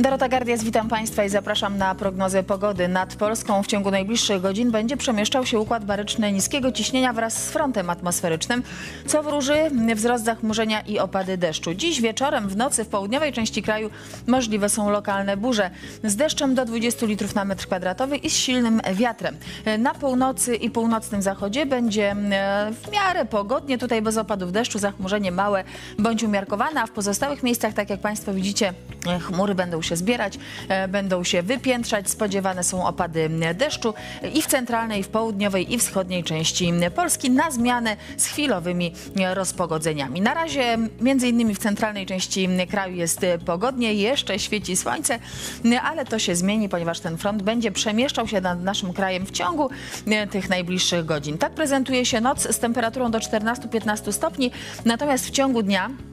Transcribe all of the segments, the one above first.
Dorota Gardias, witam Państwa i zapraszam na prognozę pogody. Nad Polską w ciągu najbliższych godzin będzie przemieszczał się układ baryczny niskiego ciśnienia wraz z frontem atmosferycznym, co wróży wzrost zachmurzenia i opady deszczu. Dziś wieczorem, w nocy w południowej części kraju możliwe są lokalne burze z deszczem do 20 litrów na metr kwadratowy i z silnym wiatrem. Na północy i północnym zachodzie będzie e, w miarę pogodnie, tutaj bez opadów deszczu, zachmurzenie małe bądź umiarkowane, a w pozostałych miejscach, tak jak Państwo widzicie, e, chmury będą się zbierać, e, będą się wypiętrzać. Spodziewane są opady deszczu i w centralnej, i w południowej, i wschodniej części Polski na zmianę z chwilowymi rozpogodzeniami. Na razie między innymi w centralnej części kraju jest pogodnie, jeszcze świeci słońce, ale to się zmieni, ponieważ ten front będzie przemieszczał się nad naszym krajem w ciągu e, tych najbliższych godzin. Tak prezentuje się noc z temperaturą do 14-15 stopni, natomiast w ciągu dnia E,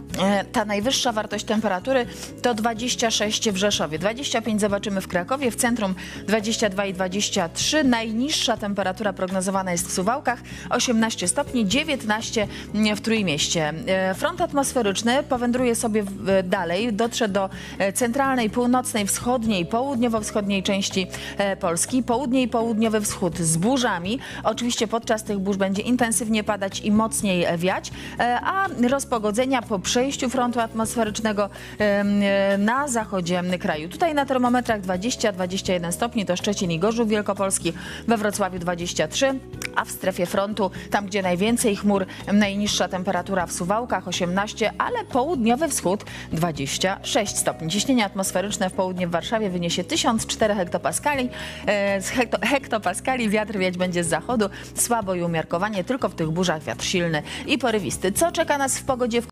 Ta najwyższa wartość temperatury to 26 w Rzeszowie, 25 zobaczymy w Krakowie, w centrum 22 i 23. Najniższa temperatura prognozowana jest w Suwałkach, 18 stopni, 19 w Trójmieście. E, Front atmosferyczny powędruje sobie w- dalej, dotrze do e, centralnej, północnej, wschodniej, południowo-wschodniej części e, Polski. Południe i południowy wschód z burzami. Oczywiście podczas tych burz będzie intensywnie padać i mocniej wiać, e, a rozpogodzenia po przejściu frontu atmosferycznego e, na zachodzie kraju. Tutaj na termometrach 20-21 stopni to Szczecin i Gorzów Wielkopolski, we Wrocławiu 23, a w strefie frontu, tam gdzie najwięcej chmur, najniższa temperatura w Suwałkach 18, ale południowy wschód 26 stopni. Ciśnienie atmosferyczne w południe w Warszawie wyniesie 1004 hektopaskali. E, hekto, hektopaskali wiatr wiać będzie z zachodu, słabo i umiarkowanie, tylko w tych burzach wiatr silny i porywisty. Co czeka nas w pogodzie w